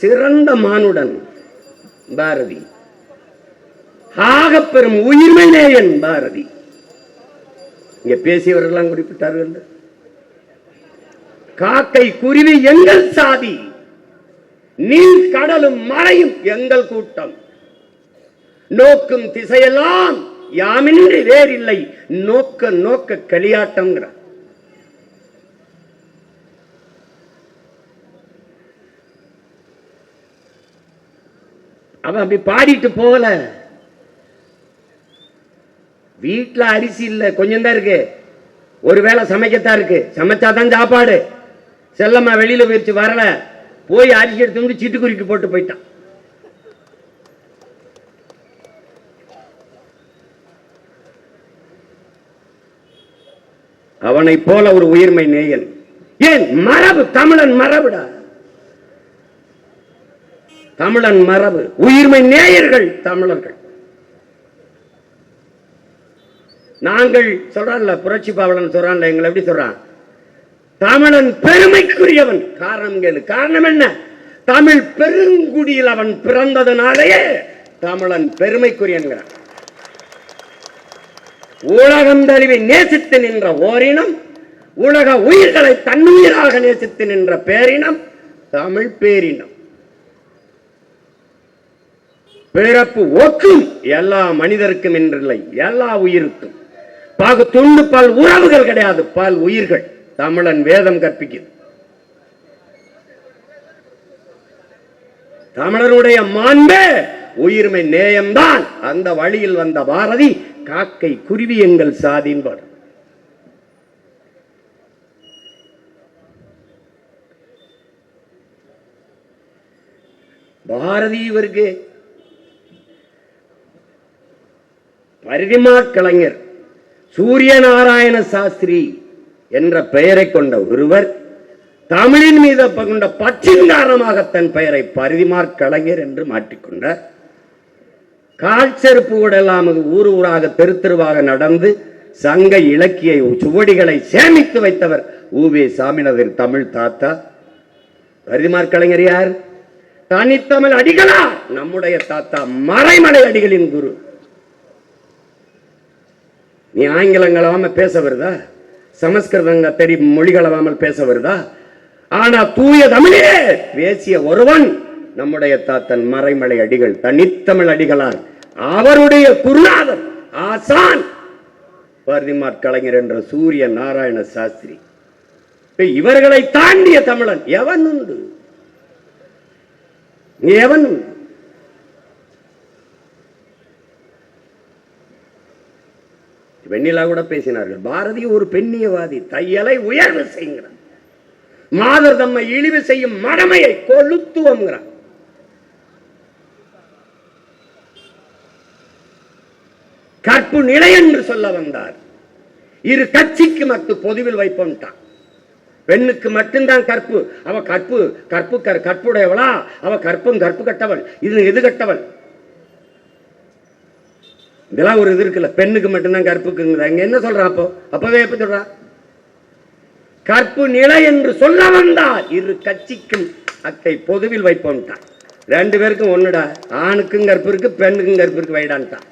சிறந்த மானுடன் பாரதி. ஆகப்பெரும் உயிர்மை நேயன் பாரதி. இங்க பேசியவர்கள்லாம் குறிப்பிட்டார்கள் காக்கை குருவி எங்கள் சாதி நீர் கடலும் மறையும் எங்கள் கூட்டம். நோக்கும் திசையெல்லாம் யாமின்றி வேறில்லை நோக்க நோக்க களியாட்டம்ங்கிற அவன் அப்படி பாடிட்டு போகல. வீட்டுல அரிசி இல்ல கொஞ்சம் தான் இருக்கு. ஒருவேளை சமைக்கத்தான் இருக்கு. சமைச்சாதான் சாப்பாடு. செல்லம்மா வெளியில போயிடுச்சு வரல. போய் அரிசி எடுத்து வந்து சிட்டுக்குருக்கி போட்டு போயிட்டான். அவனை போல ஒரு உயிர்மை நேயன். ஏன் மரபு தமிழன் மரபுடா? தமிழன் மரபு. உயிர்மை நேயர்கள் தமிழர்கள். நாங்கள் சொல்றான்ல புரட்சி பாவலன் சொல்றான்ல எங்களை எப்படி சொல்றான்? தமிழன் பெருமைக்குரியவன். காரணம் கேளு காரணம் என்ன? தமிழ் பெருங்குடியில் அவன் பிறந்ததனாலேயே தமிழன் பெருமைக்குரியன்கிறான். உலகம் தழுவி நேசித்து நின்ற ஓரினம் உலக உயிர்களை தன்னுயிராக நேசித்து நின்ற பேரினம் தமிழ் பேரினம். பிறப்பு ஒக்கும் எல்லா மனிதருக்கும் என்றில்லை எல்லா உயிருக்கும். பாகு துண்டு பல் உறவுகள் கிடையாது பல் உயிர்கள். தமிழன் வேதம் கற்பிக்குது தமிழருடைய மாண்பே உயிர்மை நேயம்தான். அந்த வழியில் வந்த பாரதி காக்கை குருவி எங்கள் சாதின்பார் பாரதி இவருக்கு பரிதிமா கலைஞர் சூரிய நாராயண சாஸ்திரி என்ற பெயரை கொண்ட ஒருவர் தமிழின் மீது கொண்ட பற்றின் காரணமாக தன் பெயரை பரிதிமார் கலைஞர் என்று மாற்றிக்கொண்டார் கால் செருப்பு ஊர் ஊராக தெரு தெருவாக நடந்து சங்க இலக்கிய சுவடிகளை சேமித்து வைத்தவர் ஊவே சாமிநாதர் தமிழ் தாத்தா. பரிதிமார் கலைஞர் யார்? தனித்தமிழ் அடிகளா நம்முடைய தாத்தா மறைமலை அடிகளின் குரு. நீ ஆங்கிலம் பேச வருதா? சமஸ்கிருதங்க தெரி மொழி கலவாமல் பேச வருதா? ஆனா தூய தமிழே! பேசிய ஒருவன் நம்முடைய தாத்தன் மறைமலை அடிகள் தனித்தமிழ் அடிகளார். அவருடைய குருநாதர் ஆசான்! பரிதிமார் கலைஞர் என்ற சூரிய நாராயண சாஸ்திரி. இவர்களை தாண்டிய தமிழன் எவன் உண்டு? எவன் உண்டு? வெண்ணிலா கூட பேசினார்கள். பாரதி ஒரு பெண்ணியவாதி தையலை உயர்வு செய்கிறார் மாதர் தம்மை இழிவு செய்யும் மடமையை கொளுத்துவங்கிறான் கற்பு நிலை என்று சொல்ல வந்தார். இரு கட்சிக்கு மட்டும் பொதுவில் வைப்போம்ட்டான். பெண்ணுக்கு மட்டும்தான் கற்பு. அவ கற்பு கற்பு கற்- கற்புடையவளா? அவ கற்பும் கற்பு கட்டவள். இது எது கட்டவள்? இதெல்லாம் ஒரு இது இருக்குல்ல. பெண்ணுக்கு மட்டும்தான் கற்புக்குங்க என்ன சொல்றா அப்போ? அப்பவே எப்ப சொல்றா? கற்பு நிலை என்று சொல்ல வந்தால் இரு கட்சிக்கும் அக்கை பொதுவில் வைப்போம்ட்டான். ரெண்டு பேருக்கும் ஒண்ணுடா. ஆணுக்கும் கற்பு இருக்கு பெண்ணுக்கும் கற்பு இருக்கு வைடான்ட்டான்.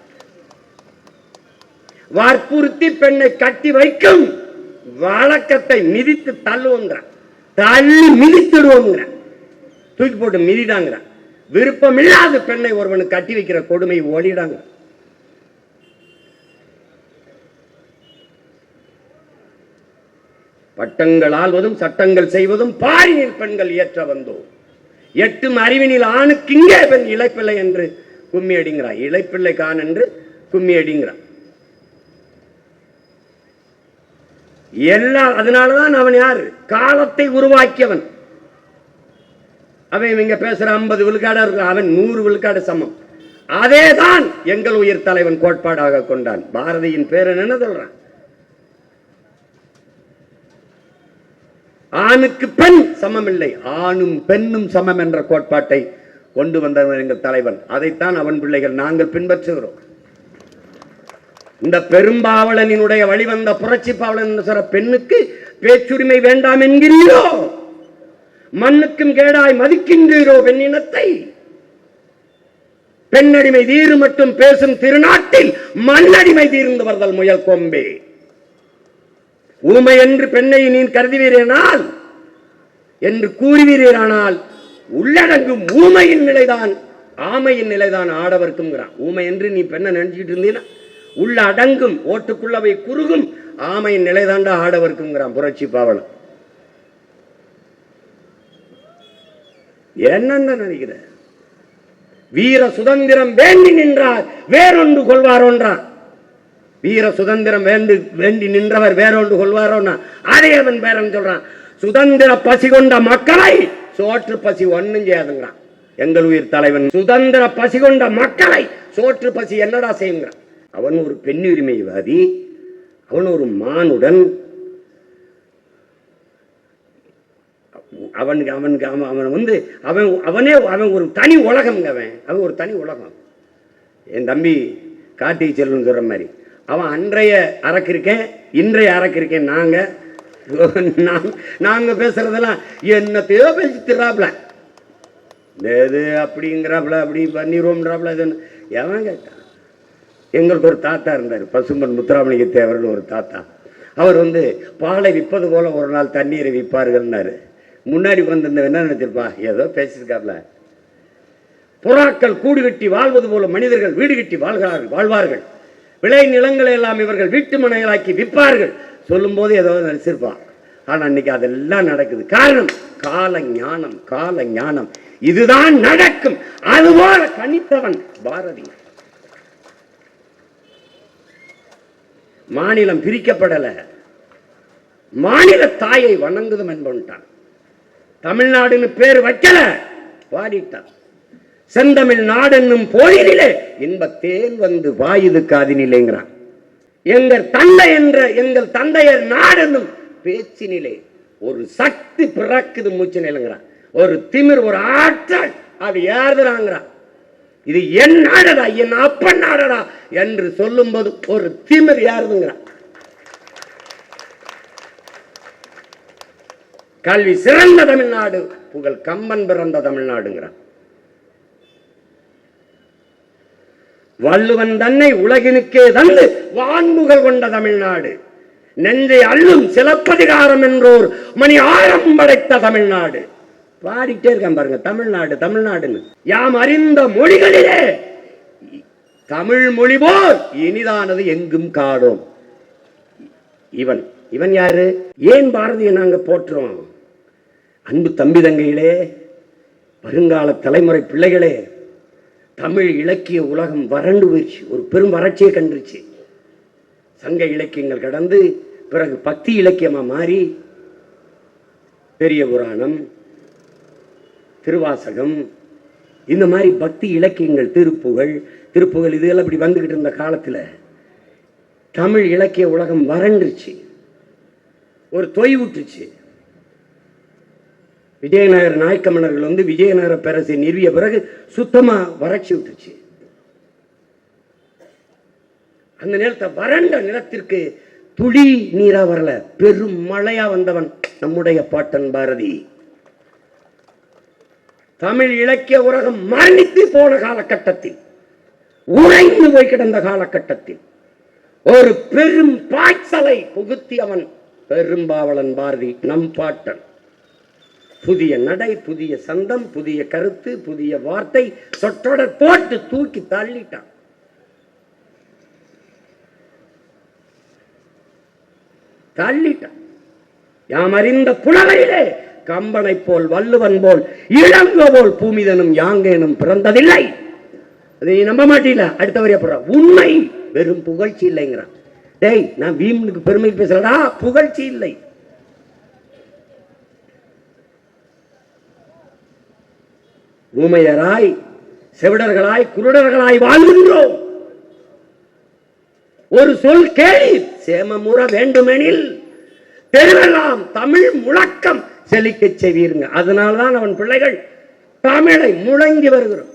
வற்புறுத்தி பெண்ணை கட்டி வைக்கும் வழக்கத்தை மிதித்து தள்ளுவோங்கிறான். தள்ளி மிதித்துடுவோங்கிறான். தூக்கி போட்டு மிதிடாங்கிறான். விருப்பம் இல்லாத பெண்ணை ஒருவனுக்கு கட்டி வைக்கிற கொடுமை ஓடிடாங்க பட்டங்கள் ஆள்வதும் சட்டங்கள் செய்வதும் பாரினில் பெண்கள் ஏற்ற வந்தோம். எட்டும் அறிவினில் ஆணுக்கு இங்கே பெண் இழைப்பிள்ளை என்று கும்மி அடிங்கிறான் இளைப்பிள்ளை கான் என்று கும்மி அடிங்கிறான் எல்லா அதனாலதான் அவன் யாரு? காலத்தை உருவாக்கியவன். அவன் இங்க பேசுற ஐம்பது விழுக்காடா இருக்க அவன் நூறு விழுக்காடு சமம். அதேதான் எங்கள் உயிர் தலைவன் கோட்பாடாக கொண்டான். பாரதியின் பேரன் என்ன சொல்றான். ஆணுக்கு பெண் சமம் இல்லை ஆணும் பெண்ணும் சமம் என்ற கோட்பாட்டை கொண்டு வந்தவன் எங்கள் தலைவன். அதைத்தான் அவன் பிள்ளைகள் நாங்கள் பின்பற்றுகிறோம். இந்த பெரும்பாவலனினுடைய வழிவந்த புரட்சி பாவலன் சொல்ற பெண்ணுக்கு பேச்சுரிமை வேண்டாம் என்கிறீரோ? மண்ணுக்கும் கேடாய் மதிக்கின்றீரோ பெண்ணினத்தை? பெண்ணடிமை தீரு மட்டும் பேசும் திருநாட்டில் மண்ணடிமை தீர்ந்து வருதல் முயல் கொம்பே. ஊமை என்று பெண்ணை நீ கருதுவீரேனால் என்று கூறுவீரேனால் உள்ளடங்கும் ஊமையின் நிலைதான் ஆமையின் நிலைதான் ஆடவர்க்குங்கிறான் ஊமை என்று நீ பெண்ணை நினைச்சிட்டு இருந்தீன்னா உள்ள அடங்கும் ஓட்டுக்குள்ளவை குறுகும் ஆமையின் நிலைதாண்டா ஆடவர்க்குங்கிறான் புரட்சி பாவலம் என்னென்ன நினைக்கிற? வீர சுதந்திரம் வேண்டி நின்றார் வேறொன்று கொள்வாரோன்றான் வீர சுதந்திரம் வேண்டு வேண்டி நின்றவர் வேறொன்று கொள்வாரோன்னா அதே அவன் பேரன் சொல்றான் சுதந்திர பசி கொண்ட மக்களை சோற்று பசி ஒன்னும் செய்யாதுங்கிறான். எங்கள் உயிர் தலைவன் சுதந்திர பசி கொண்ட மக்களை சோற்று பசி என்னடா செய்யுங்கிறான்? அவன் ஒரு பெண்ணுரிமைவாதி அவன் ஒரு மானுடன் அவனுக்கு அவனுக்கு அவன் அவன் வந்து அவன் அவனே அவன் ஒரு தனி உலகம்ங்க அவன். அவன் ஒரு தனி உலகம். என் தம்பி கார்த்திகை செல்வன் சொல்ற மாதிரி அவன் அன்றைய அறக்கிருக்கேன் இன்றைய அறக்கிருக்கேன். நாங்கள் நான் நாங்கள் பேசுறதெல்லாம் என்னத்தையோ பேசி திராப்ல இது அப்படிங்கிறாப்ல அப்படி பண்ணிடுவோம்ன்றாப்ல இது எவன் கேட்டான் எங்களுக்கு ஒரு தாத்தா இருந்தார் பசும்பன் முத்துராமலிங்க தேவர்னு ஒரு தாத்தா. அவர் வந்து பாலை விற்பது போல ஒரு நாள் தண்ணீரை விற்பார்கள்னாரு. முன்னாடி வந்திருந்தவன் என்ன நினைச்சிருப்பா? ஏதோ பேசியிருக்காப்ல. புறாக்கள் கூடு கட்டி வாழ்வது போல மனிதர்கள் வீடு கட்டி வாழ்கிறார்கள் வாழ்வார்கள். விளை நிலங்களை எல்லாம் இவர்கள் வீட்டு மனைகளாக்கி விற்பார்கள். சொல்லும்போது ஏதோ நினைச்சிருப்பான். ஆனா இன்னைக்கு அதெல்லாம் நடக்குது. காரணம் கால ஞானம் கால ஞானம் இதுதான் நடக்கும். அதுபோல கணித்தவன் பாரதி. மாநிலம் பிரிக்கப்படல. மாநில தாயை வணங்குதும் என்பன்ட்டான் தமிழ்நாடுன்னு பேர் வைக்கல. பாடிட்டான் செந்தமிழ் நாடென்னும் போயினிலே இன்பத்தேல் வந்து வாயுது காதினிலேங்கிறான் எங்கள் தந்தை என்ற எங்கள் தந்தையர் நாடென்னும் பேச்சினிலே ஒரு சக்தி பிறக்குது மூச்சு நிலங்கிறான் ஒரு திமிர் ஒரு ஆற்றல் அது ஏறுதுறாங்கிறான் இது என் நாடடா என் அப்பன் நாடடா என்று சொல்லும்போது ஒரு திமிர் ஏறுதுங்கிறான். கல்வி சிறந்த தமிழ்நாடு புகழ் கம்பன் பிறந்த தமிழ்நாடுங்கிறான். வள்ளுவன் தன்னை உலகினுக்கே தந்து வான்முகல் கொண்ட தமிழ்நாடு. நெஞ்சை அள்ளும் சிலப்பதிகாரம் என்றோர் மணி ஆழம் படைத்த தமிழ்நாடு. பாடிட்டே இருக்கேன் பாருங்க தமிழ்நாடு தமிழ்நாடுன்னு. யாம் அறிந்த மொழிகளிலே தமிழ் மொழி போல் இனிதானது எங்கும் காடும் இவன் இவன் யாரு? ஏன் பாரதியை நாங்க போற்றுறோம் அன்பு தம்பி தங்கையிலே வருங்கால தலைமுறை பிள்ளைகளே தமிழ் இலக்கிய உலகம் வறண்டு போயிடுச்சு ஒரு பெரும் வறட்சியை கண்டுருச்சு. சங்க இலக்கியங்கள் கடந்து பிறகு பக்தி இலக்கியமாக மாறி பெரிய புராணம் திருவாசகம் இந்த மாதிரி பக்தி இலக்கியங்கள் திருப்புகழ் திருப்புகழ் இதெல்லாம் இப்படி வந்துக்கிட்டு இருந்த காலத்தில் தமிழ் இலக்கிய உலகம் வறண்டுருச்சு. ஒரு தொய்வுட்டுச்சு விஜயநகர் நாயக்கமன்னர்கள் வந்து விஜயநகர பேரரசை நிறுவிய பிறகு சுத்தமாக வறட்சி விட்டுச்சு. அந்த நேரத்தை வறண்ட நிலத்திற்கு துளி நீரா வரல. பெரும் மழையா வந்தவன் நம்முடைய பாட்டன் பாரதி. தமிழ் இலக்கிய உலகம் மரணித்து போன காலகட்டத்தில் உறைந்து போய் கிடந்த காலகட்டத்தில் ஒரு பெரும் பாய்ச்சலை புகுத்தி அவன் பெரும்பாவலன் பாரதி நம் பாட்டன். புதிய நடை புதிய சந்தம் புதிய கருத்து புதிய வார்த்தை சொற்றொடர் போட்டு தூக்கி தள்ளிட்டான். தள்ளிட்டான். யாம் அறிந்த புலவரிலே கம்பனை போல் வள்ளுவன் போல் இளங்க போல் பூமிதனும் யாங்கேனும் பிறந்ததில்லை. அதை நம்ப மாட்டீல? அடுத்த வரைய போற உண்மை வெறும் புகழ்ச்சி இல்லைங்கிறான். டேய் நான் பீமனுக்கு பெருமை பேசுறடா. புகழ்ச்சி இல்லை. ஊமையராய் செவிடர்களாய் குருடர்களாய் வாழ்கின்றோம். ஒரு சொல் கேளி சேமமுற வேண்டுமெனில் பெருவெல்லாம் தமிழ் முழக்கம் செழிக்கச் செய்வீருங்க. அதனால்தான் அவன் பிள்ளைகள் தமிழை முழங்கி வருகிறோம்.